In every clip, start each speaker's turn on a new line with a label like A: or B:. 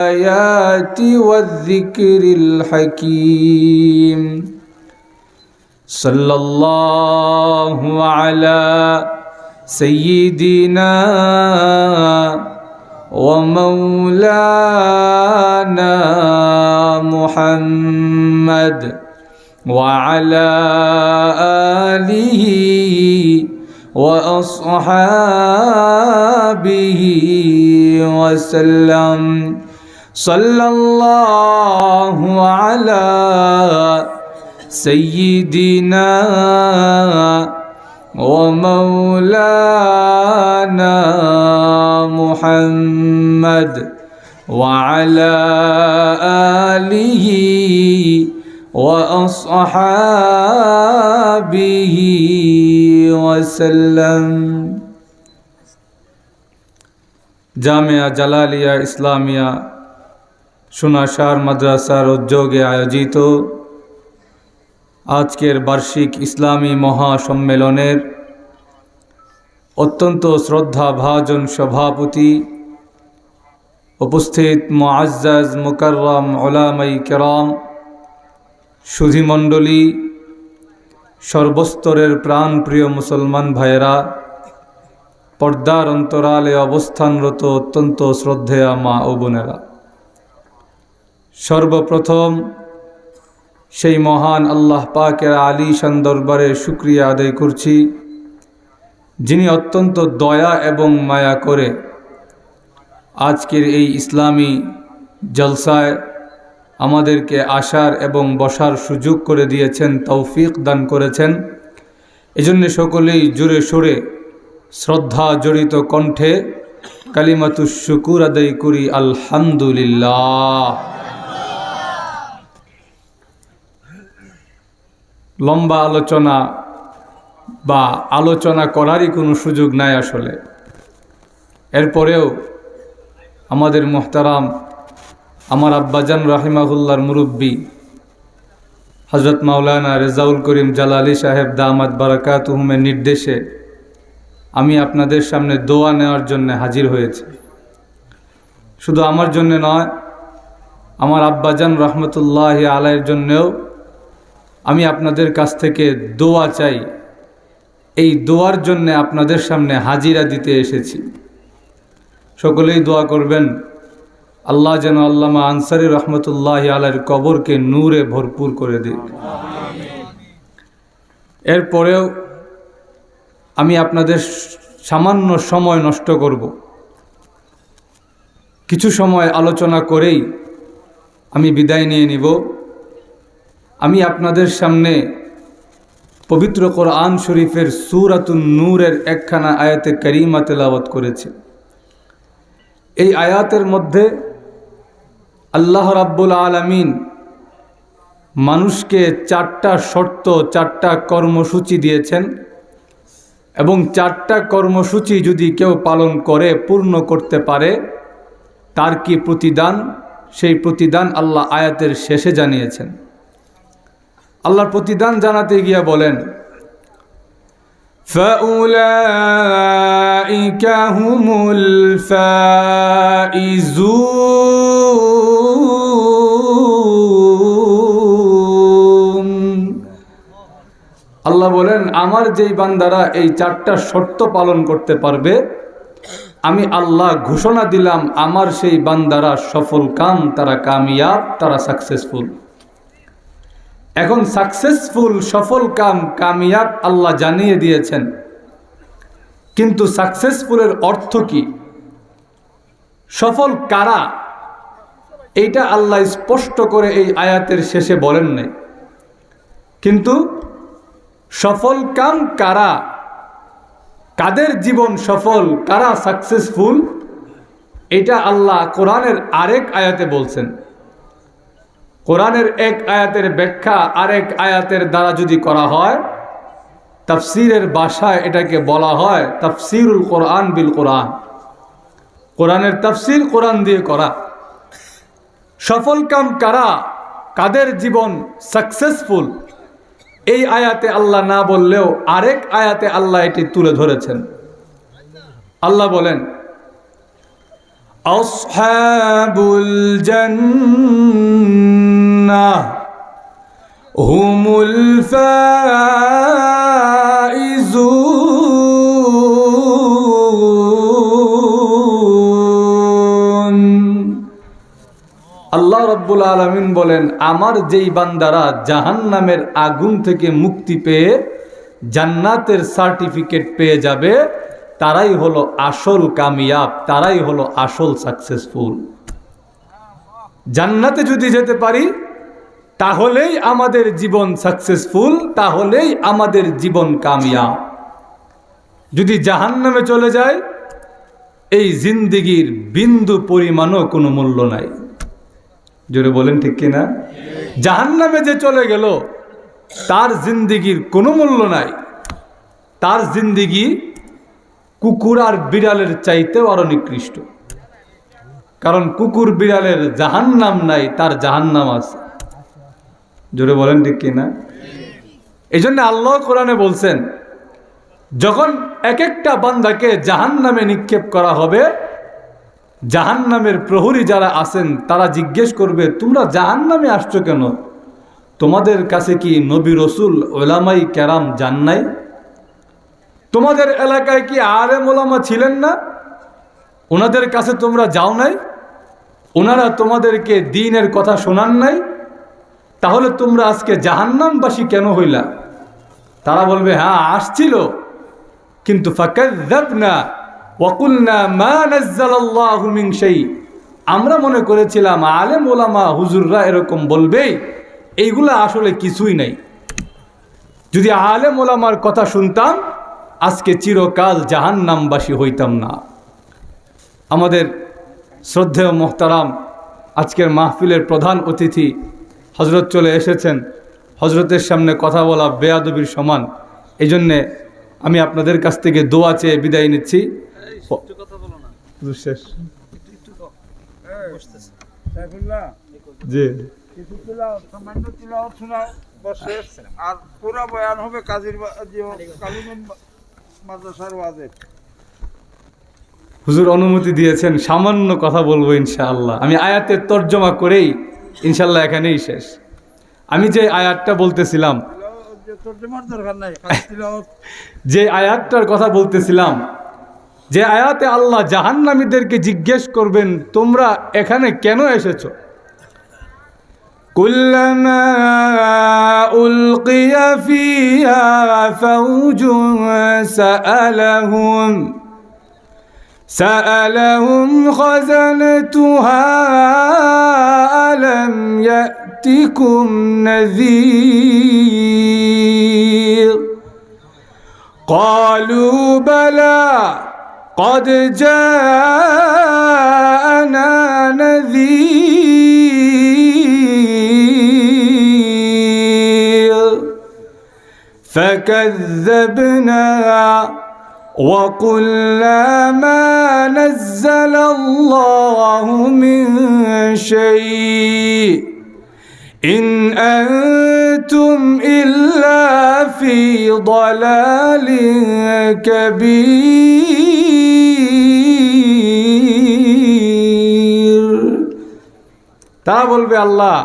A: الآيات والذكر الحكيم. صلى الله على سيدنا ومولانا محمد وعلى آله وأصحابه وسلم. صلى الله على سيدنا ومولانا محمد وعلى آله وأصحابه وسلم. جامعة جلالية إسلامية সোনাসার মাদ্রাসার উদ্যোগে আয়োজিত আজকের বার্ষিক ইসলামী মহাসম্মেলনের অত্যন্ত শ্রদ্ধাভাজন সভাপতি উপস্থিত মুআজ্জাজ মুকাররম ওলামাই কেরাম সুধীমণ্ডলী সর্বস্তরের প্রাণপ্রিয় মুসলমান ভাইয়েরা, পর্দার অন্তরালে অবস্থানরত অত্যন্ত শ্রদ্ধেয়া মা ও বোনেরা। সর্বপ্রথম সেই মহান আল্লাহ পাকের আলী শান দরবারে শুক্রিয়া আদায় করছি, যিনি অত্যন্ত দয়া এবং মায়া করে আজকের এই ইসলামী জলসায় আমাদেরকে আসার এবং বসার সুযোগ করে দিয়েছেন, তৌফিক দান করেছেন। এজন্য সকলেই জুড়ে সুরে শ্রদ্ধা জড়িত কণ্ঠে কালিমাতু শুকুর আদায় করি, আলহামদুলিল্লাহ। লম্বা আলোচনা বা আলোচনা করারই কোনো সুযোগ নাই আসলে। এরপরেও আমাদের মোহতারাম, আমার আব্বাজান রাহিমাহুল্লার মুরব্বী হজরত মাওলানা রেজাউল করিম জালালি সাহেব দামাদ বারাকাত হুমের নির্দেশে আমি আপনাদের সামনে দোয়া নেওয়ার জন্য হাজির হয়েছি। শুধু আমার জন্য নয়, আমার আব্বাজান রহমতুল্লাহ আলাইয়ের জন্যেও আমি আপনাদের কাছ থেকে দোয়া চাই। এই দোয়ার জন্য আপনাদের সামনে হাজিরা দিতে এসেছি। সকলেই দোয়া করবেন। আল্লাহ যেন আল্লামা আনসারি রহমতুল্লাহ আলার কবরকে নূরে ভরপুর করে দিক। এরপরেও আমি আপনাদের সামান্য সময় নষ্ট করব। কিছু সময় আলোচনা করেই আমি বিদায় নিয়ে নিব। আমি আপনাদের সামনে পবিত্র কোরআন শরীফের সুরাতুন নূরের একখানা আয়াতে করিমা তেলাওয়াত করেছে। এই আয়াতের মধ্যে আল্লাহ রাব্বুল আলমিন মানুষকে চারটা শর্ত, চারটা কর্মসূচি দিয়েছেন এবং চারটা কর্মসূচি যদি কেউ পালন করে, পূর্ণ করতে পারে, তার কি প্রতিদান? সেই প্রতিদান আল্লাহ আয়াতের শেষে জানিয়েছেন। আল্লাহর প্রতিদান জানাতে গিয়ে বলেন فأولئك هم الفائزون আল্লাহ বলেন আমার যেই বান্দারা এই চারটা শর্ত পালন করতে পারবে আমি আল্লাহ ঘোষণা দিলাম আমার সেই বান্দারা সফল কাম তারা কামিয়াব তারা সাকসেসফুল এখন সাকসেসফুল সফল কাম, কামিয়াব আল্লাহ জানিয়ে দিয়েছেন। কিন্তু সাকসেসফুলের অর্থ কি? সফল কারা? এইটা আল্লাহ স্পষ্ট করে এই আয়াতের শেষে বলেন নাই। কিন্তু সফল কাম কারা? কাদের জীবন সফল? কারা সাকসেসফুল এটা আল্লাহ কোরআনের আরেক আয়াতে বলছেন। কোরআনের এক আয়াতের ব্যাখ্যা, আরেক আয়াতের দ্বারা যদি করা হয়, তাফসিরের বাসায় এটাকে বলা হয় তাফসিরুল কোরআন বিল কোরআন। কোরআনের তাফসির কোরআন দিয়ে করা। সফল কাম কারা? কাদের জীবন সাকসেসফুল এই আয়াতে আল্লাহ না বললেও আরেক আয়াতে আল্লাহ এটি তুলে ধরেছেন। আল্লাহ বলেন আসহাবুল জান্নাহ হুমুল ফাইজুন আল্লাহ রব্বুল আলমিন বলেন, আমার যেই বান্দারা জাহান্নামের আগুন থেকে মুক্তি পেয়ে জান্নাতের সার্টিফিকেট পেয়ে যাবে তারাই হলো আসল কামিয়াব, তারাই হলো আসল সাকসেসফুল জান্নাতে যদি যেতে পারি, তাহলেই আমাদের জীবন সাকসেসফুল তাহলেই আমাদের জীবন কামিয়াব। যদি জাহান্নামে চলে যায়, এই জিন্দিগির বিন্দু পরিমাণও কোনো মূল্য নাই। জোরে বলেন ঠিক কিনা? জাহান্নামে যে চলে গেল, তার জিন্দিগির কোনো মূল্য নাই। তার জিন্দিগি কুকুর আর বিড়ালের চাইতেও আরও নিকৃষ্ট। কারণ কুকুর বিড়ালের জাহান্নাম নাই, তার জাহান্নাম আছে। জোরে বলেন ঠিক কিনা? এই জন্য আল্লাহ কোরআনে বলছেন, যখন এক একটা বান্দাকে জাহান্নামে নিক্ষেপ করা হবে, জাহান্নামের প্রহরী যারা আছেন, তারা জিজ্ঞেস করবে, তোমরা জাহান্নামে আসছো কেন? তোমাদের কাছে কি নবী রসুল ওলামাই ক্যারাম জান নাই? তোমাদের এলাকায় কি আলেম ওলামা ছিলেন না? ওনাদের কাছে তোমরা যাও নাই? ওনারা তোমাদেরকে দিনের কথা শোনান নাই? তাহলে তোমরা আজকে জাহান্নামবাসী কেন হইলা? তারা বলবে হ্যাঁ আসছিল। কিন্তু আমরা মনে করেছিলাম, আলেম ওলামা, হুজুররা এরকম বলবেই এইগুলা আসলে কিছুই নাই। যদি আলেম ওলামার কথা শুনতাম আজকে চিরকাল জাহান্নামবাসী হইতাম না। আমাদের শ্রদ্ধেয় মোহতারাম আজকের মাহফিলের প্রধান অতিথি হজরত চলে এসেছেন। হজরতের সামনে কথা বলা বেয়াদবির সমান। এই জন্যে আমি আপনাদের কাছ থেকে দোয়া চেয়ে বিদায় নিচ্ছি। জি।
B: আর পুরা বয়ান হবে কাজীর মাদ্রাসার
A: হুজুর অনুমতি দিয়েছেন সামান্য কথা বলব ইনশাআল্লাহ। আমি আয়াতের তর্জমা করেই ইনশাল্লাহ এখানেই শেষ। আমি যে আয়াতটা বলতেছিলাম
B: যে তর্জমার দরকার নাই
A: যে আয়াতটার কথা বলতেছিলাম যে আয়াতে আল্লাহ জাহান্নামীদেরকে জিজ্ঞেস করবেন তোমরা এখানে কেন এসেছ? كلما ألقي فيها فوج سألهم سألهم خزنتها ألم يأتكم نذير؟ قالوا بلى قد جاءنا نذير. فكذبنا وقلنا ما نزل الله من شيء إن أنتم إلا في ضلال كبير তারা বলবে আল্লাহ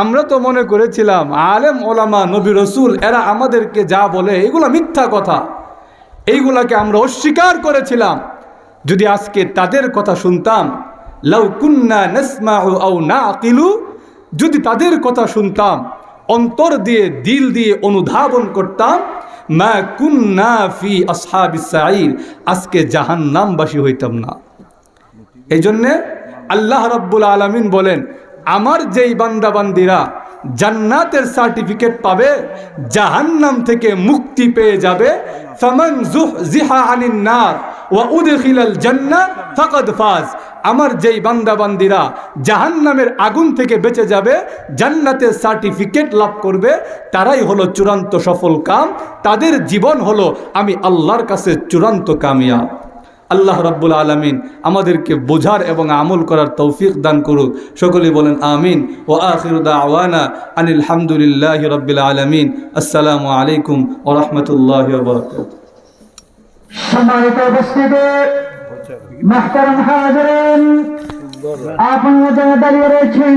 A: আমরা তো মনে করেছিলাম আলেম, ওলামা, নবী, রসুল, এরা আমাদেরকে যা বলে এগুলো মিথ্যা কথা। এইগুলাকে আমরা অস্বীকার করেছিলাম। যদি আজকে তাদের কথা শুনতাম, লাউ কুন্না নাসমাউ আও না আকিলু যদি তাদের কথা শুনতাম, অন্তর দিয়ে, দিল দিয়ে অনুধাবন করতাম, মা কুন্না ফি আসহাবিস সাঈর আজকে জাহান্নামবাসী হইতাম না। এই জন্যে আল্লাহ রব্বুল আলমিন বলেন আমার যেই বান্দাবান্দিরা জান্নাতের সার্টিফিকেট পাবে, জাহান্নাম থেকে মুক্তি পেয়ে যাবে। ফামান জিহা আনিন নার ওয়া উদখিলাল জান্নাহ ফাকাদ ফাজ। আমার যেই বান্দাবান্দিরা জাহান্নামের আগুন থেকে বেঁচে যাবে, জান্নাতের সার্টিফিকেট লাভ করবে, তারাই হলো চূড়ান্ত সফল কাম। তাদের জীবন হলো আমি আল্লাহর কাছে চূড়ান্ত কামিয়াব। আল্লাহ রাব্বুল আলমিন আমাদেরকে বোঝার এবং আমল করার তৌফিক দান করুক। সকলেই বলেন আমিন। ও আখিরুদা আওয়ানা আনিল রব্বিল আলমিন। আসসালামু আলাইকুম ও রহমতুল্লাহ
C: দাঁড়িয়ে রয়েছেন